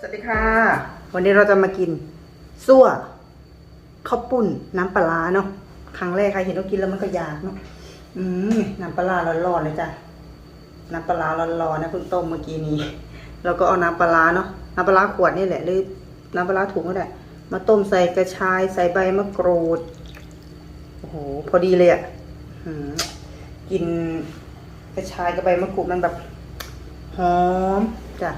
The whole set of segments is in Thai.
สวัสดีค่ะ วันนี้เราจะมากินซั่วข้าวปุ้นน้ำปลาเนาะครั้งแรกใครเห็นเรากินแล้วมันก็อยากเนาะอืมน้ำปลาร้อนๆเลยจ้ะน้ำปลาร้อนๆนะเพิ่งต้มเมื่อกี้นี้แล้วก็เอาน้ำปลาเนาะน้ำปลาขวดนี่แหละหรือน้ำปลาถุงก็ได้มาต้มใส่กระชายใส่ใบมะกรูดโอ้โหพอดีเลยอะ่ะกินกระชายกับใบมะกรูดมันแบบหอมจ้ะ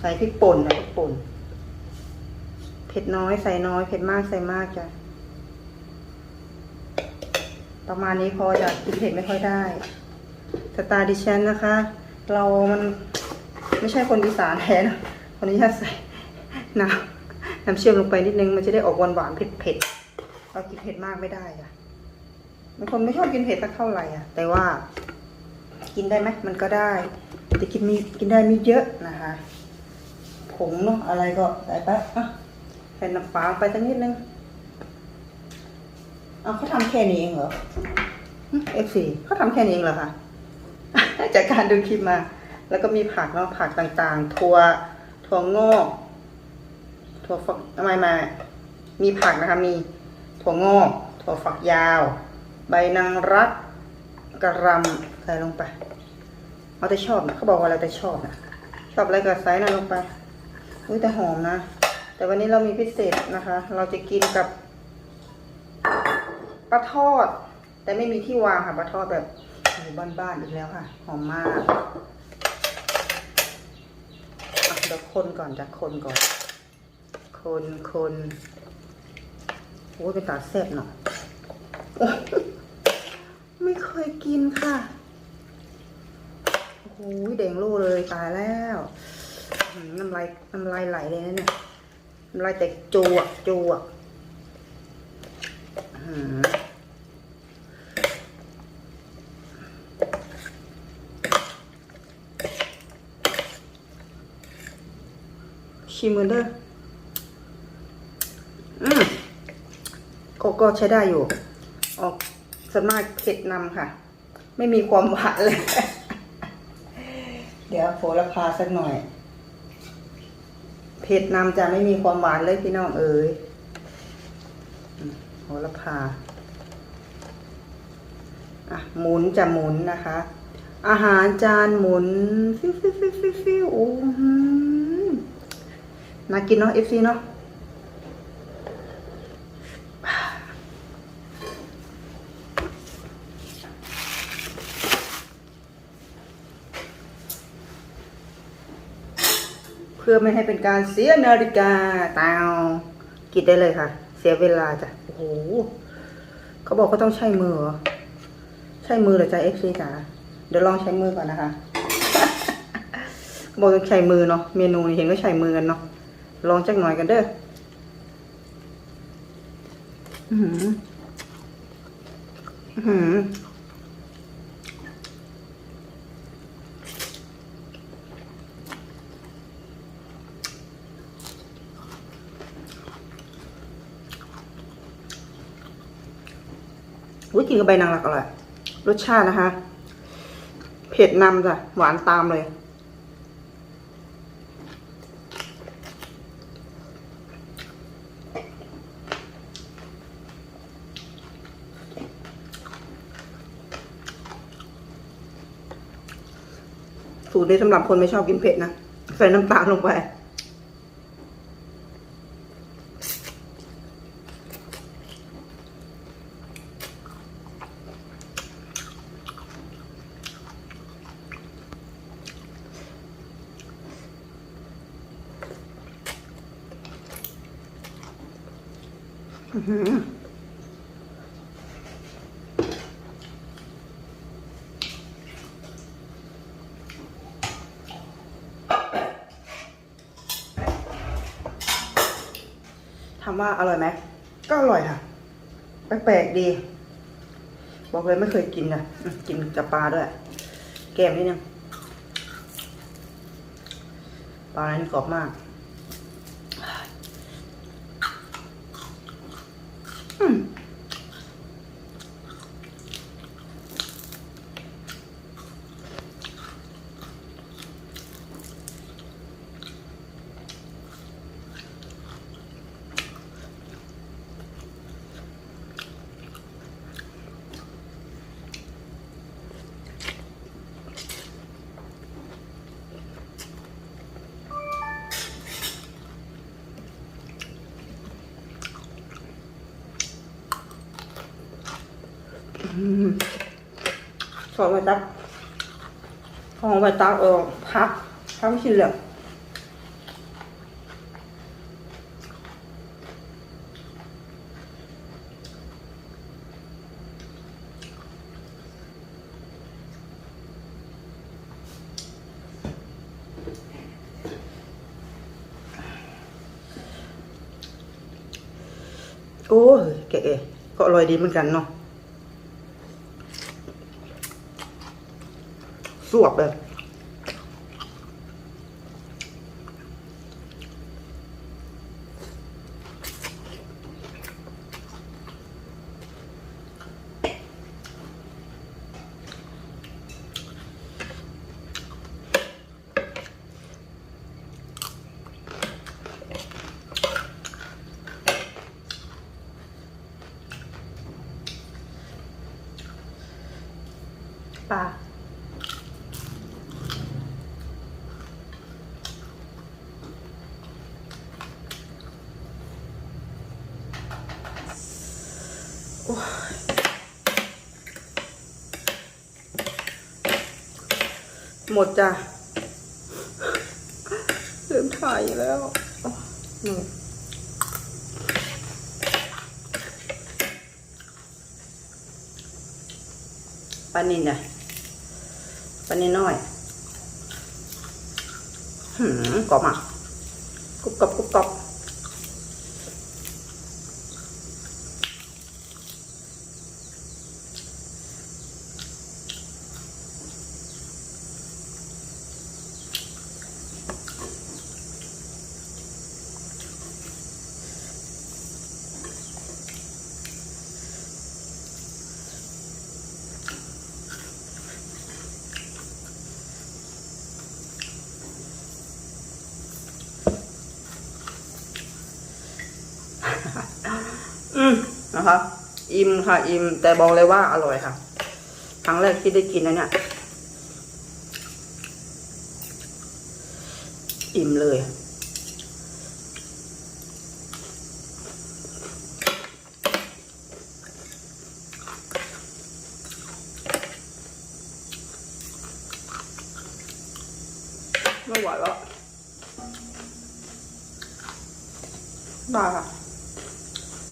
ใส่พริกป่นนะพริกป่น เผ็ดน้อยใส่น้อยเผ็ดมากใส่มากจ้ะ ประมาณนี้พอจะกินเผ็ดไม่ค่อยได้สไตล์ดิฉันนะคะ เรามันไม่ใช่คนอีสานแท้นะคนนี้จะใส่น้ำน้ำเชื่อมลงไปนิดนึงมันจะได้ออกหวานหวานเผ็ดเผ็ดเรากินเผ็ดมากไม่ได้จ้ะบางคนไม่ชอบกินเผ็ดสักเท่าไหร่อะ แต่ว่า กินได้ไหมมันก็ได้ แต่กินมีกินได้ม่เยอะนะคะ งเนาะอะไรก็ใส่ไปอะใส่น้ำปลาไปสักนิดนึงเอาเขาทำแค่นี้เองเหรอเอฟซีเขาทำแค่นี้เองเหรอคะจากการดูคลิปมา แล้วก็มีผักเนาะผักต่างๆถั่วถั่วงอกถั่วฝักทำไมมา มีผักนะคะ มีถั่วงอกถั่วฝักยาว ใบนางรักกระรำใส่ลงไปเอาแต่ชอบนะเขาบอกว่าเราแต่ชอบนะชอบอะไรก็ใส่นั่นลงไป อุ้ยแต่หอมนะ แต่วันนี้เรามีพิเศษนะคะ เราจะกินกับปลาทอด แต่ไม่มีที่วางค่ะปลาทอดแบบอยู่บ้านๆอีกแล้วค่ะ หอมมากเดี๋ยวคนก่อนจะคนก่อน คนคนโอ้ยเป็นตาแซ่บเนาะไม่เคยกินค่ะโอ้โหแดงโล่เลยตายแล้ว น้ำลายน้ำลายไหลเลยนะเนี่ยน้ำลายแตกจูอะจูอะอื้อหือชิมกันเด้ออืมก็ก็ใช้ได้อยู่ ออกสมากเผ็ดนำค่ะ ไม่มีความหวานเลย เดี๋ยวโผละพาสักหน่อย ผ็ดนำจะไม่มีความหวานเลยพี่น้องเอ๋ยโหระพาอะหมุนจะหมุนนะคะ อาหารจานหมุนฟิวฟิวฟิวฟิวฟิวโอ้น่ากินเนาะเอฟซีเนาะ เพื่อไม่ให้เป็นการเสียนาฬิกาตาวกินได้เลยค่ะ เสียเวลาจ้ะโอ้โหเขาบอกเขาต้องใช้มือเหรอใช้มือหรอจ้ะเอฟซีจ๋าเดี๋ยวลองใช้มือก่อนนะคะบอกต้องใช้มือเนาะเมนูนี้เห็นก็ใช้มือกันเนาะลองจักหน่อยกันเด้ออือหือ อุ้ยกินกับใบนางรักอร่อยรสชาตินะคะ เผ็ดนำจ้ะ หวานตามเลย สูตรนี้สำหรับคนไม่ชอบกินเผ็ดนะ ใส่น้ำตาลลงไป ถามว่าอร่อยไหม ก็อร่อยค่ะ แปลกๆดี บอกเลยไม่เคยกินนะกินกับปลาด้วย แก้มนิดนึงปลานั้นกรอบมาก อื สอนไว้ตักหองไว้ตักเออพักพักชิ้นเหลือโอ้ยแกะก็อร่อยดีเหมือนกันเนาะ สวบเลยปลา หมดจ้ะลืมถ่ายแล้วนี่ปลานินเนี่ยปลานินน้อยหืมกรอบอะกรุบกรอบกรุบกรอบอืม นะคะ อิ่มค่ะ อิ่มแต่บอกเลยว่าอร่อยค่ะ ครั้งแรกที่ได้กินนะเนี่ยอิ่มเลยไม่ไหวแล้วได้ค่ะ